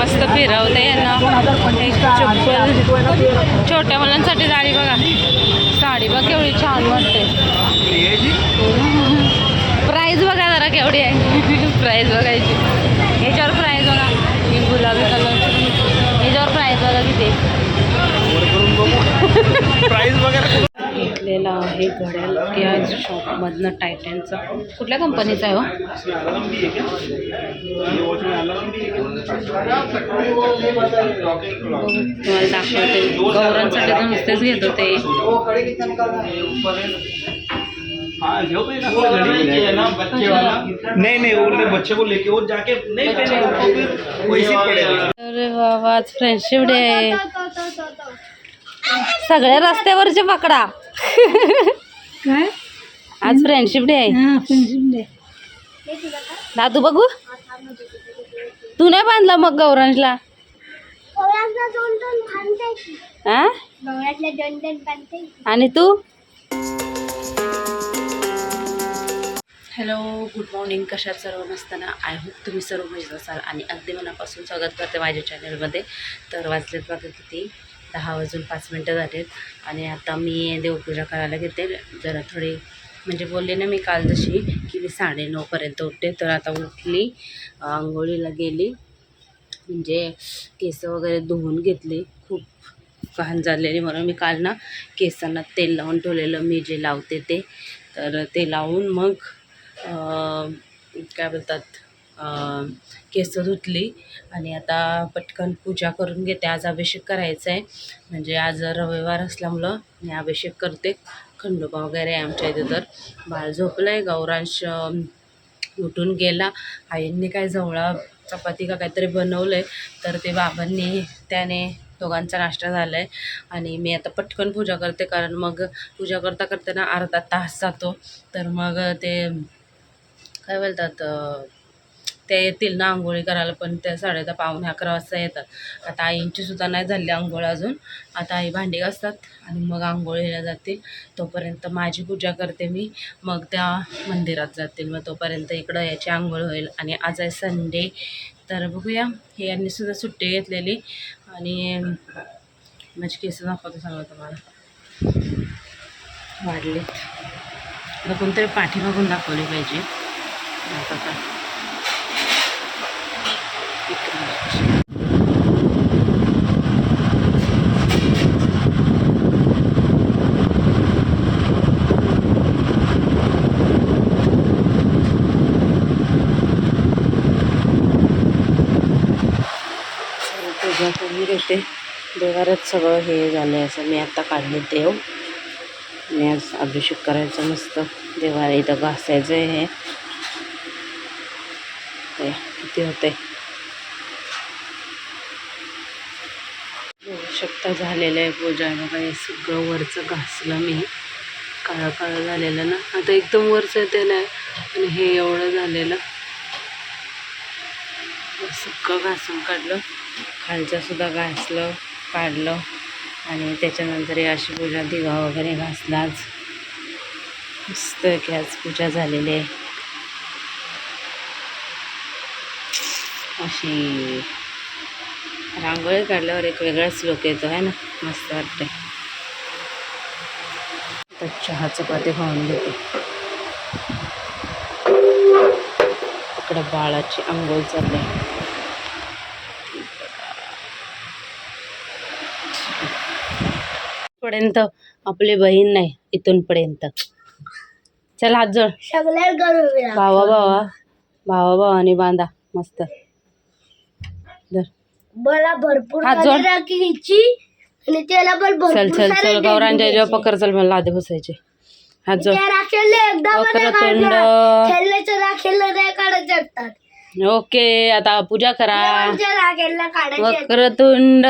मस्त फिरवते यांना. एक चप्पल. छोट्या मुलांसाठी साडी बघा. साडी बघ केवढी छान वाटते. प्राईज बघा जरा केवढी आहे. प्राईज बघायची. ह्याच्यावर प्राईज बघा. ही गुलाबी कलरची ह्याच्यावर प्राईज बघा किती. प्राईज बघा घेतलेला आहे घड्याल या शॉपमधनं टायटनचं. कुठल्या कंपनीचं आहे हो? तुम्हाला दाखवते. गौरांसाठी तर नुसतेच घेत होते. नहीं नहीं वो ले बच्चे को लेके वो जाके नहीं पहने वो फिर वैसे पड़ेगा अरे बाबा आज फ्रेंडशिप डे सगळ्या रस्त्यावरचे पकडा. काय? आज फ्रेंडशिप डे आहे. हा फ्रेंडशिप डे दादू बघू? तू नाही बांधला मग गौरांशला? हा आणि तू? हॅलो गुड मॉर्निंग कशात सर्व नसताना आय होप तुम्ही सर्व मजेत असाल आणि अगदी मनापासून स्वागत करते माझ्या चॅनलमध्ये तर वाजलेत बघा किती? दहा वाजून पाच मिनटं झालेत. आणि आता मी देवपूजा करायला घेते. जरा थोडी म्हणजे बोलले ना मी काल जशी की मी साडेनऊपर्यंत उठते. तर आता उठली आंघोळीला गेली. म्हणजे केस वगैरे धुवून घेतली. खूप घाण झालेली म्हणून मी काल ना केसांना तेल लावून ठेवलेलं मी जे लावते ते. तर ते लावून मग काय बोलतात केस धुतली आणि आता पटकन पूजा करून घेते. आज अभिषेक करायचा आहे म्हणजे आज रविवार असल्यामुळं मी अभिषेक करते. खंडोबा वगैरे आहे आमच्या इथे तर. बाळ झोपलं आहे गौरांश उठून गेला. आईंनी काय जवळा चपाती का काहीतरी बनवलं आहे तर ते बाबांनी त्याने दोघांचा नाश्ता झाला आहे आणि मी आता पटकन पूजा करते. कारण मग पूजा करता करताना अर्धा तास जातो. तर मग ते काय बोलतात त्या ते येतील ना आंघोळी करायला पण त्या साडे दहा पावणे अकरा वाजता येतात. आता आईंची सुद्धा नाही झाली आंघोळ अजून. आता आई भांडी घासतात आणि मग आंघोळीला जातील. तोपर्यंत माझी पूजा करते मी. मग त्या मंदिरात जातील. मग तोपर्यंत इकडं याची आंघोळ होईल. आणि आज आहे संडे. तर बघूया. हे यांनी सुद्धा सुट्टी घेतलेली. आणि माझी केस दाखवतो सांगा तुम्हाला. वाढलेत. कोणतरी पाठीमागून दाखवली पाहिजे. आता का इकडं. ते पूजा देवारात सगळं हे झालं आहे असं मी आत्ता काढले देव मी आज अभिषेक करायचा मस्त देवाला इथं घासायचं आहे हे हे किती होते आता झालेलं आहे पूजा. बघा हे सगळं वरचं घासलं मी. काळं काळं झालेलं ना. आता एकदम वरचं ते नाही आणि हे एवढं झालेलं. सगळं घासून काढलं. खालचं सुद्धा घासलं काढलं. आणि त्याच्यानंतर हे अशी पूजा दिवा वगैरे घासलाच मस्त की आज पूजा झालेली आहे. अशी. रांगोळी काढल्यावर एक वेगळाच लोक येतो आहे ना? मस्त वाटते तर चहा चपाती खाऊन घेते. इकडं बाळाची आंघोळ चालली पर्यंत आपली बहीण नाही इथून पर्यंत चल हात जोड. भावा भावा. भावा भावाने बांधा मस्त. धर. मला भरपूर हात जोड. सारी राखी घ्यायची आणि त्याला पण भरपूर चल चल सारे चल टेंडू गौरांच्या जेव्हा चल मला बसायचे. हात जोड. त्या राखेला एकदा मध्ये वक्रतुंड. काढलं. खेळण्याच्या राखेला नाही काढायचे असतात ओके आता पूजा करा. देवांच्या राखेला काढायचे असतात. वक्रतुंड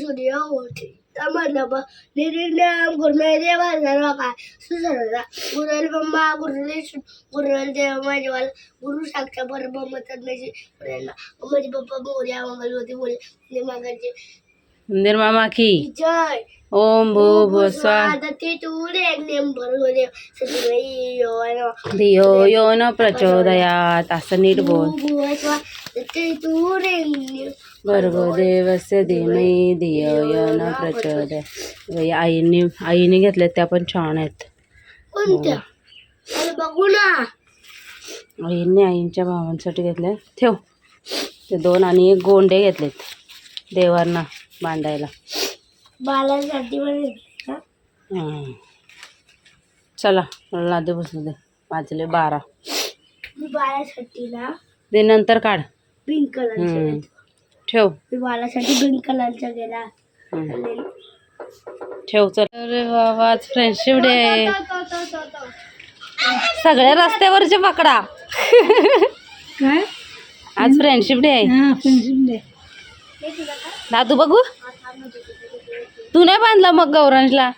सूर्य होते అమర్నభ నిర్ణయం గురుదేవ నరవకాయ సుసరద గురువల్ బొమ్మ గురుదేశు గురువల్ దేవమని వాళ్ళ గురు సాక్ష పరబ్రహ్మ తద్మేసి గురువల్ల అమ్మజీ బొప్ప మౌర్య మంగళవతి మౌర్య మంగళజీ મંદિર મામા કી જય ઓમ ભૂ ભૂ સ્વાદતિ તુરે નિમ ભર્ગોદેવ સદિયો દિયો યો ન પ્રચોદયાત અસનિર્ભૂ ભૂ સ્વાદતિ તુરે નિમ भर्गो देवस्य धीमहि धियो यो न प्रचोदय। आईने आईने घेतल्या त्या पण छान आहेत. बघू ना. आईने आईंच्या भावांसाठी घेतल्या ठेव. ते दोन आणि एक गोंडे घेतलेत देवांना बांधायला. बालासाठी? हं. चला मला लादे बसू दे. वाजले बारा. बाळासाठी ना ते नंतर काढ. पिंक. घेतला. ठेव. बाळासाठी कलरचा गेला ठेव चल. अरे बाबा आज फ्रेंडशिप डे आहे. सगळ्या रस्त्यावरचे पकडा. काय? आज फ्रेंडशिप डे आहे. हा फ्रेंडशिप डे? दादू बघू. तू नाही बांधला मग गौरांशला?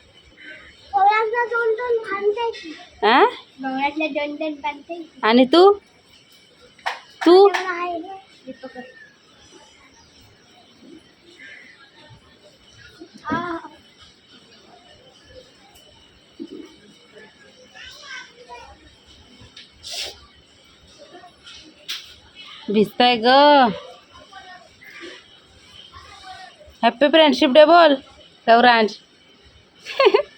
हा आणि तू? तू? भिजताय ग. हॅपी फ्रेंडशिप डे बोल गौरांश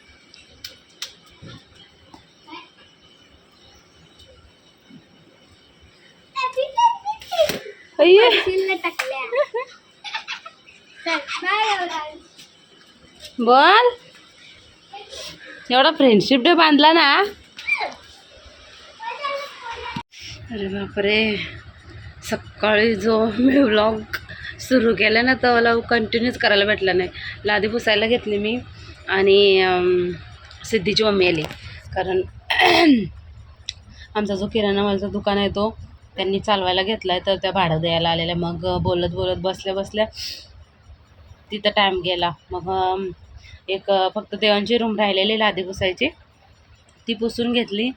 अय्ये. पेन्सिलने टाकल्या चल, बाय गवळ्या. बोल. एवढा फ्रेंडशिप डे बांधला ना. अरे बापरे. सकाळी जो मी व्लॉग सुरू केला ना तर मला कंटिन्यूच करायला भेटला नाही. लादी पुसायला घेतली मी आणि सिद्धीची मम्मी आली. कारण आमचा जो किराणा मालचा दुकान आहे तो त्यांनी चालवायला घेतला आहे तर त्या भाडं द्यायला आलेल्या. मग बोलत बोलत बसल्या बसल्या तिथं टाईम गेला. मग एक फक्त देवांची रूम राहिलेली लादी पुसायची. ती पुसून घेतली.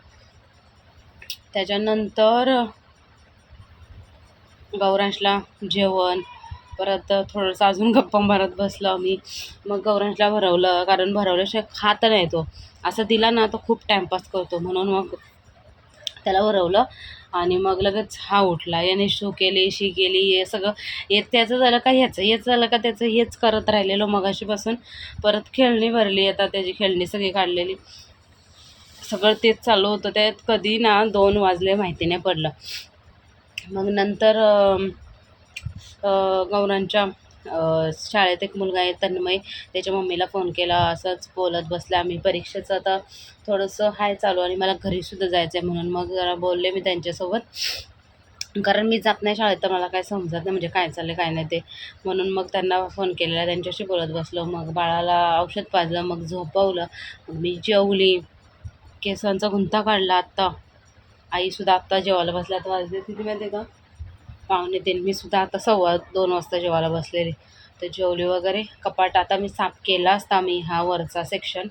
त्याच्यानंतर गौरांशला जेवण परत थोडंसं अजून गप्पा मारत बसलो आम्ही. मग गौरांशला भरवलं कारण भरवल्याशिवाय खात नाही तो. असं दिला ना तो खूप टाईमपास करतो. म्हणून मग त्याला भरवलं. आणि मग लगेच हा उठला. याने शू केली शी केली हे सगळं. हे त्याचं झालं का ह्याचं? हेच झालं का त्याचं? हेच करत राहिलेलो मगाशीपासून. परत खेळणी भरली आता त्याची खेळणी सगळी काढलेली. सगळं तेच चालू होतं. त्यात कधी ना दोन वाजले माहिती नाही पडलं. मग नंतर गौरांच्या शाळेत एक मुलगा आहे तन्मय. त्याच्या मम्मीला फोन केला असंच बोलत बसले. आम्ही परीक्षेचं आता थोडंसं हाय चालू आणि मला घरीसुद्धा जायचं आहे म्हणून. मग जरा बोलले मी त्यांच्यासोबत. कारण मी जात नाही शाळेत तर मला काय समजत नाही म्हणजे काय चाललं काय नाही ते. म्हणून मग त्यांना फोन केलेला त्यांच्याशी बोलत बसलो. मग बाळाला औषध पाजलं मग झोपवलं. मग मी जेवली. केसांचा गुंता काढला आत्ता. आईसुद्धा आत्ता जेवायला बसल्या. तर वाजले किती माहिती आहे का? पाहुणे तीन. मी सुद्धा आता सव्वा दोन वाजता जेवायला बसलेली. तर जेवली वगैरे. कपाट आता मी साफ केला असता मी हा वरचा सेक्शन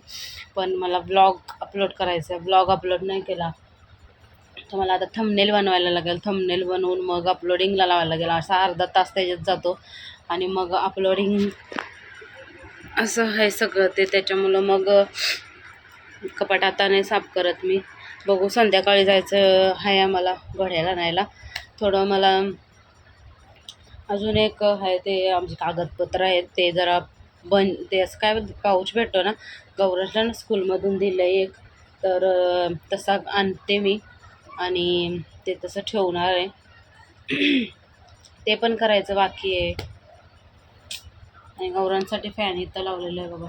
पण मला ब्लॉग अपलोड करायचा आहे ब्लॉग अपलोड नाही केला. तर मला आता थंबनेल बनवायला लागेल. थंबनेल बनवून मग अपलोडिंगला लावायला लागेल. असा अर्धा तास त्याच्यात जातो. आणि मग अपलोडिंग असं आहे सगळं. ते त्याच्यामुळं मग कपाट आता नाही साफ करत मी. बघू संध्याकाळी जायचं आहे आम्हाला घड्याला न्यायला थोडं मला अजून एक आहे ते आमचे कागदपत्र आहेत ते जरा बन ते असं काय पाऊच भेटतो ना. गौरक्षण स्कूलमधून दिलं आहे एक तर तसा आणते मी आणि ते तसं ठेवणार आहे. ते पण करायचं बाकी आहे. आणि गौरांसाठी फॅन इथं लावलेलं आहे बाबा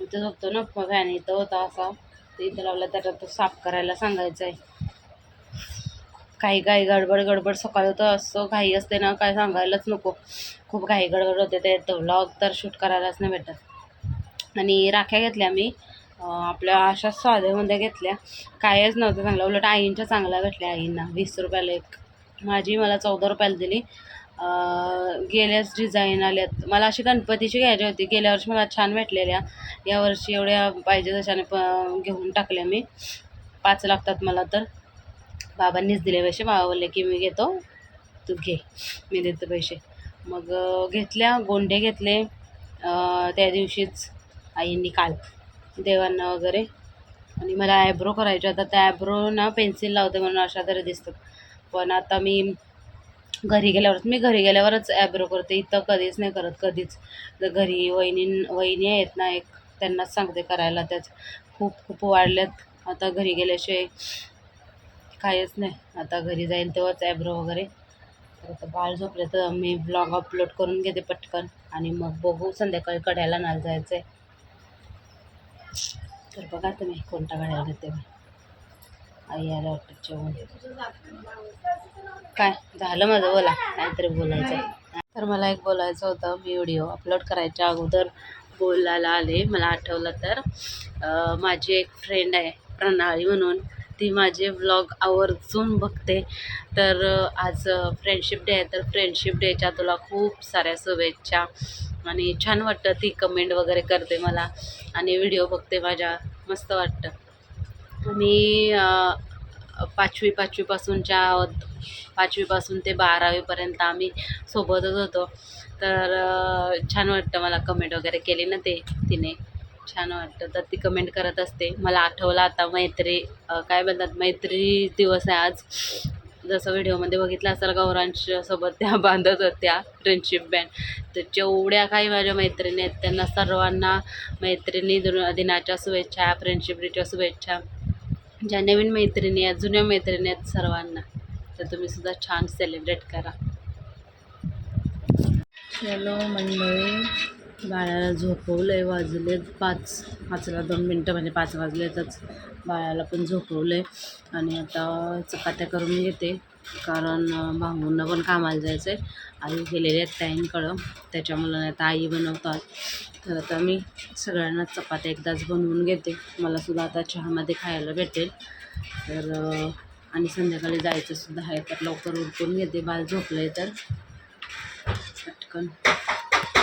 इथं झोपतो ना फॅन इथं होता असा. ते इथं लावला त्याच्यात तो साफ करायला सांगायचं आहे काही घाई गडबड गडबड सकाळी तर असं घाई असते ना काय सांगायलाच नको. खूप घाई गडबड होते ते व्लॉग तर शूट करायलाच नाही भेटत. आणि राख्या घेतल्या मी आपल्या अशा साध्यामध्ये घेतल्या. कायच नव्हतं चांगलं उलट आईंच्या चांगल्या भेटल्या आईंना वीस रुपयाला एक. माझी मला चौदा रुपयाला दिली. गेल्याच डिझाईन आल्यात. मला अशी गणपतीची घ्यायची होती. गेल्या वर्षी मला छान भेटलेल्या. यावर्षी एवढ्या पाहिजे तशाने प घेऊन टाकल्या मी. पाच लागतात मला तर. बाबांनीच दिले पैसे. बाबा बोलले की मी घेतो. तू घे. मी देतो पैसे. मग घेतल्या. गोंडे घेतले. त्या दिवशीच आईंनी काल देवांना वगैरे. आणि मला आयब्रो करायचे आता त्या आयब्रो ना पेन्सिल लावते म्हणून अशा तरी दिसतात. पण आता मी घरी गेल्यावरच मी घरी गेल्यावरच ॲब्रो करते. इथं कधीच नाही करत. कधीच. तर घरी वहिनी वहिनी आहेत ना एक त्यांनाच सांगते करायला. त्याच खूप खूप वाढल्यात. आता घरी गेल्याशिवाय काहीच नाही. आता घरी जाईल तेव्हाच ॲब्रो वगैरे. तर आता बाळ झोपले तर मी ब्लॉग अपलोड करून घेते पटकन. आणि मग बघू संध्याकाळी कड्याला नाल जायचं आहे तर बघा तुम्ही कोणता घड्याळ घेते मी. आई आला वाटतं जेवण काय? झालं माझं बोला. काहीतरी बोलायचं तर मला एक बोलायचं होतं. मी व्हिडिओ अपलोड करायच्या अगोदर बोलायला आले. मला आठवलं तर माझी एक फ्रेंड आहे प्रणाली म्हणून. ती माझे व्लॉग आवर्जून बघते. तर आज फ्रेंडशिप डे आहे. तर फ्रेंडशिप डेच्या तुला खूप साऱ्या शुभेच्छा. आणि छान वाटतं ती कमेंट वगैरे करते मला. आणि व्हिडिओ बघते माझ्या. मस्त वाटतं. आणि पाचवी पाचवीपासूनच्या पाचवीपासून ते बारावीपर्यंत आम्ही सोबतच होतो. तर छान वाटतं मला कमेंट वगैरे केली ना ते तिने. छान वाटतं. तर ती कमेंट करत असते. मला आठवलं आता मैत्री काय म्हणतात मैत्री दिवस आहे आज. जसं व्हिडिओमध्ये बघितलं असेल गौरांच्यासोबत त्या बांधत होत्या फ्रेंडशिप बँड तर जेवढ्या काही माझ्या मैत्रिणी आहेत त्यांना सर्वांना मैत्रिणी दिनाच्या शुभेच्छा फ्रेंडशिप डेच्या शुभेच्छा. ज्या नवीन मैत्रिणी आहेत जुन्या मैत्रिणी आहेत सर्वांना. तर तुम्ही सुद्धा छान सेलिब्रेट करा. चलो मंडळी. बाळाला झोपवलं आहे वाजले पाच पाचला दोन मिनटं म्हणजे पाच वाजलेतच बाळाला पण झोपवलं आहे आणि आता चपात्या करून घेते कारण अं, भाऊंना पण कामाला जायचं आहे आई गेलेले आहेत ताईंकडं त्याच्यामुळं आता आई बनवतात. तर आता मी सगळ्यांना चपात्या एकदाच बनवून घेते. मला सुद्धा आता चहामध्ये खायला भेटेल. तर आणि संध्याकाळी जायचंसुद्धा आहे तर लवकर उरकून घेते. बाळ झोपलं आहे तर. पटकन.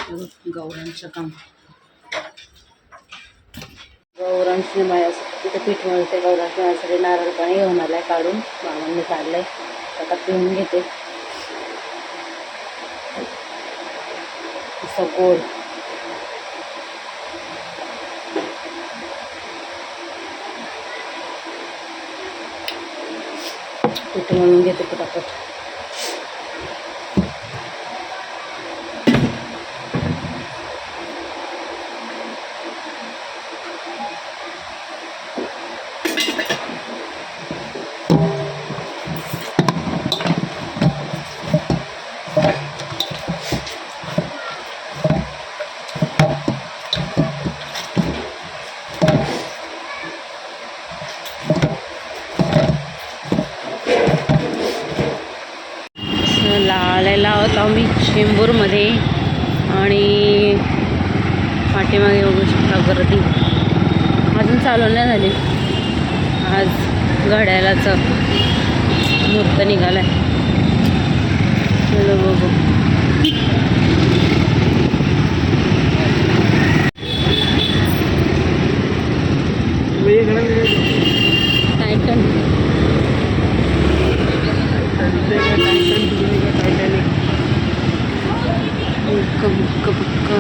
गौरांचं काम. गौरांशी माझ्यासाठी तिथं पीठ मिळते गौरांशी माझ्यासाठी नारळ पाणी घेऊन आलाय काढून. मामांनी काढलंय. आता पिऊन घेते. असं गोड. पीठ म्हणून घेते पटापट लाळायला होता मी चेंबूरमध्ये आणि पाठीमागे बघू शकता गर्दी अजून चालू नाही झाली आज घड्याळाचं मुहूर्त निघाला आहे चलो बघू टायटन बुक्क बुक्क बुक्क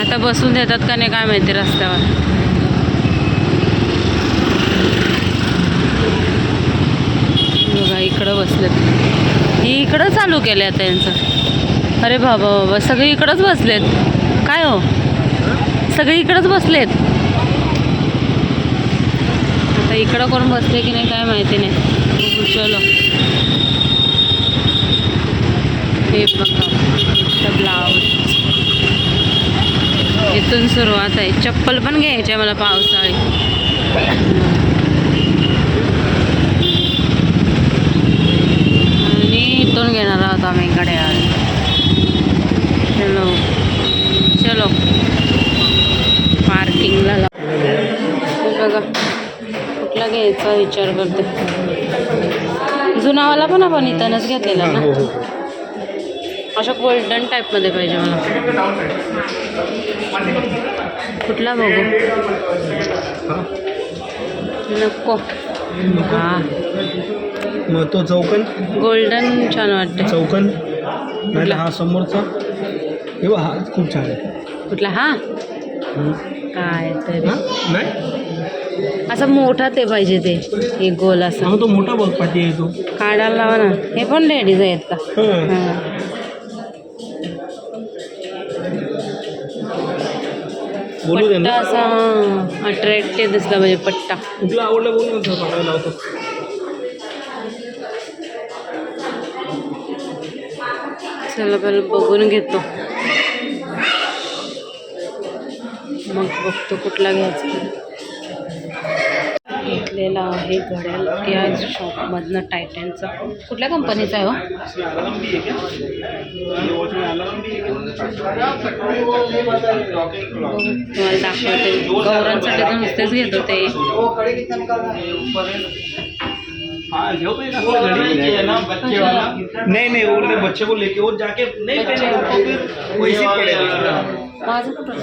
आता बसून देतात का नाही काय माहिती रस्त्यावर बघा इकडं बसलेत ही इकडं चालू केलं आता यांचं अरे बाबा बाबा सगळे इकडंच बसलेत काय हो सगळे इकडंच बसलेत आता इकडं कोण बसले की नाही काय माहिती नाही चलो. हे बघा ब्लाऊज इथून सुरुवात आहे. चप्पल पण घ्यायची आहे मला पावसाळी. आणि इथून घेणार आहोत आम्ही घड्याळ चलो. चलो. पार्किंगला बघा कुठला घ्यायचा विचार करते. जुनावाला पण आपण इथनच घेतलेला ना? अशा गोल्डन टाईपमध्ये पाहिजे मला. कुठला बघू? नको. हा. मग तो चौकन? गोल्डन छान वाटते चौकन? नाही हा समोरचा? हे हा खूप छान आहे. कुठला हा. काय तरी. हा? नाही? असं मोठा ते पाहिजे ते. एक गोल असं. तो मोठा बघ पाठी आहे तो. काढायला लावा ना. हे पण लेडीज आहेत का? हा. बोलू दे पट्टा ना असा अट्रॅक्टिव्ह दिसला म्हणजे पट्टा. तुला आवडलं बोलू ना पाठवायला लावतो. चला पहिलं बघून घेतो. मग बघतो कुठला घ्यायचा. घेतलेला आहे घड्याळ. या शॉपमधनं टायटनचा. कुठल्या कंपनीचा आहे हो? तुम्हाला दाखवते. गौरांसाठी तर नुसतेच घेत होते नहीं नहीं वो बच्चे को लेके वो जाके नहीं पहनेगा तो फिर वैसे ही पड़ेगा माझं कुठं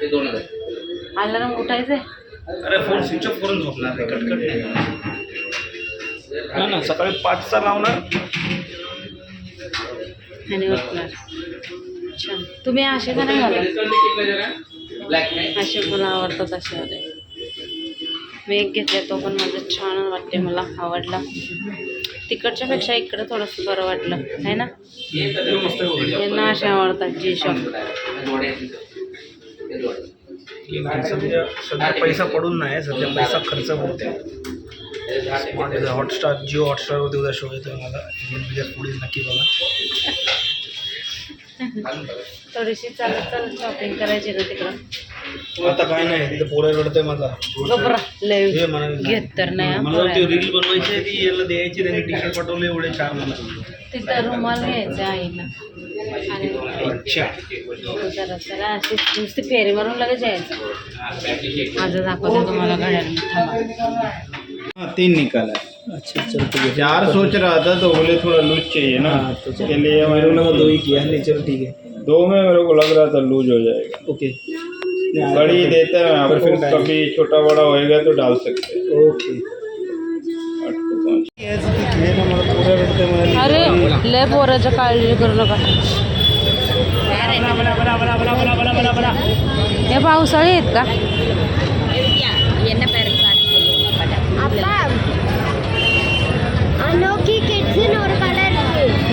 ठेवलं अलार्म उठायचंय? अरे फोन स्विच ऑफ करून झोपणार रे कटकट नाही. ना ना सकाळी पाचचा लावणार. आणि उठणार. छान. तुम्ही असे का नाही घालत? असे मला आवडतात असे वाले. मी एक घेतले तो पण माझं छान वाटते मला आवडला. तिकडच्या पेक्षा इकडं थोडंसं बरं वाटलं आहे ना? यांना असे आवडतात जी शॉप सध्या सध्या पैसा पडून नाही सध्या पैसा खर्च होते हॉटस्टार जिओ हॉटस्टारवरती उद्या शो येतोय मला. इंडियन बिगर पुढे नक्की बघा. थोडीशी चालत चालत शॉपिंग करायची ना तिकडं. आता काय नाही तिथे पोरं रडतंय माझा लय हे मला घेत तर नाही मला ती पोरायला. रील बनवायची आहे ती याला द्यायची त्यांनी टी शर्ट पाठवले एवढे चार मला तिथं रुमाल घ्यायचा आईला अच्छा। जरा जरा नुसती फेरी मारून लगेच यायचं. माझं दाखवते तुम्हाला घड्याळ हाँ तीन निकाला है अच्छा चल ठीक है चार सोच रहा था तो बोले थोड़ा लूज चाहिए ना. तो उसके लिए मेरे को दो ही किया नहीं चलो ठीक है दो में मेरे को लग रहा था लूज हो जाएगा. ओके. बड़ी देते हैं आपको Perfect कभी छोटा बड़ा होएगा तो डाल सकते हैं। ओके. लय पोराच्या काळजी करू नका. हे पावसाळी आहेत का?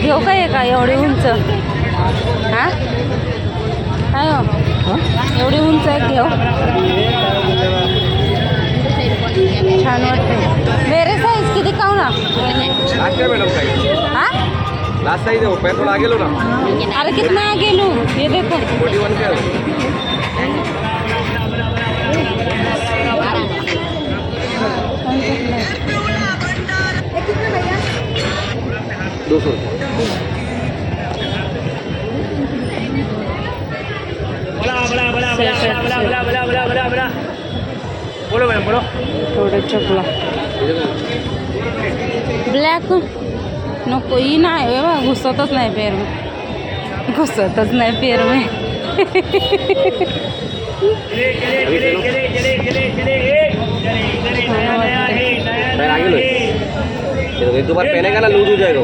घेऊ का हे का एवढी उंच. हा? काय हो? एवढी उंच आहे घेऊ. छान वाटते मेरे साईज किती? काऊ ना हा? लास्ट साइज है वो पैर थोड़ा आगे लो ना। अरे कितना गेलो ये देखो। फोर्टी वन का है दो सौ बोलो मॅडम बोलो। थोडं चपला। ब्लॅक नको ही नाही बे बा घुसतच नाही पेर में घुसतच नाही पेर में। पैर आगे लो ये तो एक दो बार पहनेगा ना लूज हो जाएगा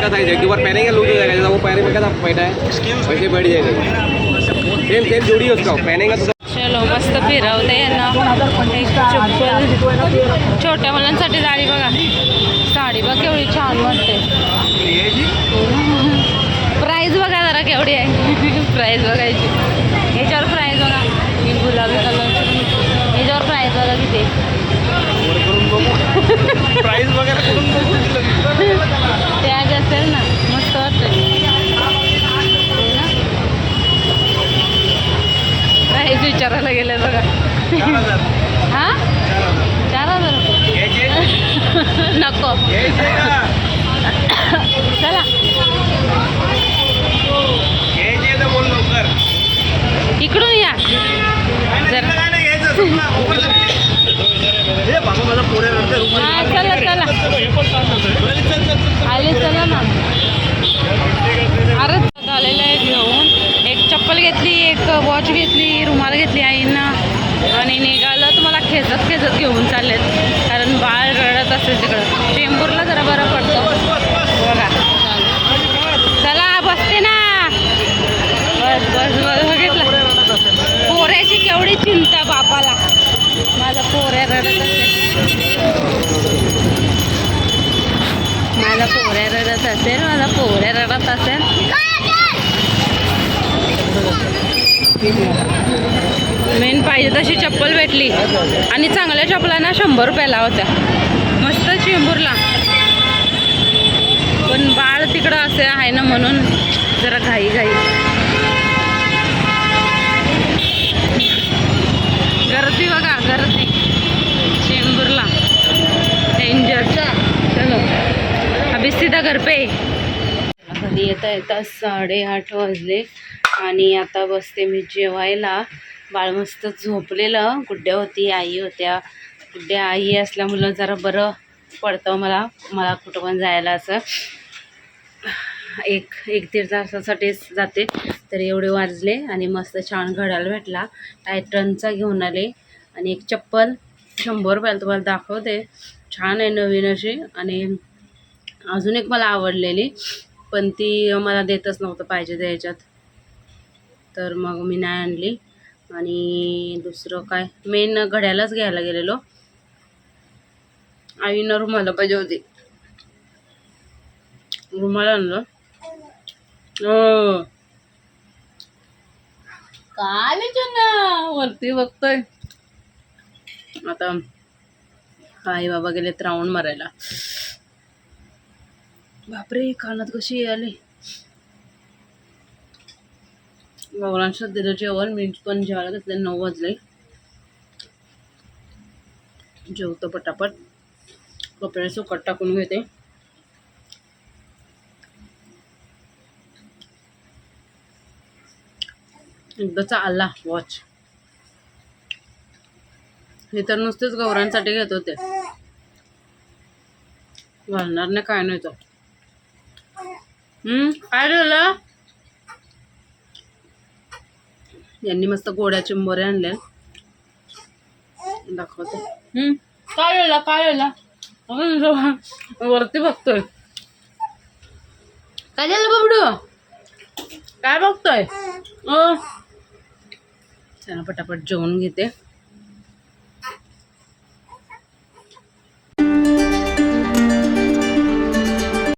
का साइज़ एक दो बार पहनेगा लूज हो जाएगा जैसा वो पैर में। क्या था बैठा है वैसे बैठ जाएगा। सेम सेम जोड़ी है उसका। पहनेगा तो चलो मस्त फिरवते यांना. चप्पल छोट्या मुलांसाठी साडी बघा. साडी बघ केवढी छान वाटते प्राईज बघा जरा केवढी आहे. प्राईज बघायची. ह्याच्यावर प्राईज बघा. ही गुलाबी कलर ह्याच्यावर प्राईज बघा किती प्राईस वगैरे करून बघू दिलं. ते आज असेल ना मस्त वाटतं विचारायला गेले बघा. हा चार हजार? नको? चला इकडून या. हे. चला, चला. आले चला ना अरे झालेलं आहे घेऊन एक चप्पल घेतली एक वॉच घेतली रुमाल घेतली आईनं. आणि निघालं तुम्हाला खेचत खेचत घेऊन चाललेत. कारण बाळ रडत असेल तिकडं. चेंबूरला जरा बरं पडतं. बघा. चला बसते ना. बस बस बस. बघितलं? पोऱ्याची केवढी चिंता बापाला. माझा पोऱ्या रडत असेल. माझा पोऱ्या रडत असेल माझा पोऱ्या रडत असेल. मेन पाहिजे तशी चप्पल भेटली. आणि चांगल्या चप्पलांना शंभर रुपयाला होत्या. मस्त चेंबूरला. पण बाळ तिकडं असे आहे ना म्हणून जरा घाई घाई. गर्दी बघा गर्दी. चेंबूरला. डेंजर चलो. अभिस्थिता घरपे घर पे. घरी येता येता साडेआठ वाजले. आणि आता बसते मी जेवायला. बाळ मस्त झोपलेलं. गुड्ड्या होती आई होत्या. गुड्ड्या आई असल्यामुळं जरा बरं पडतं मला. मला कुठं पण जायला असं. एक एक दीड तासासाठीच जाते. तर एवढे वाजले आणि मस्त छान घडायला भेटला. टायटनचा घेऊन आले. आणि एक चप्पल शंभर रुपयाला तुम्हाला दाखवते. छान आहे नवीन अशी. आणि अजून एक मला आवडलेली. पण ती मला देतच नव्हतं पाहिजे त्याच्यात. तर मग मी नाही आणली. आणि दुसरं काय? मेन घड्यालाच घ्यायला गेलेलो. आईनं रुमाला पाहिजे होती. रुमाल आणलं. हो. काय ना वरती बघतोय. आता आई बाबा गेलेत राऊंड मारायला. बापरे कानात कशी आली? गौरांशात दिलं जेवण मी पण जेवायला घेतले नऊ वाजले. जेवतो पटापट. कपडे सुकट टाकून घेते. एकदाचा आला वॉच हे तर नुसतेच गौरांसाठी घेत होते. घालणार नाही काय नाही तो हम्म काय झालं? यांनी मस्त गोड्या चिंबोरे आणले दाखवते. हम्म. काय झालं काय अगं, वरती बघतोय. काय झालं बबडू? काय बघतोय? चला पटापट जेवण घेते.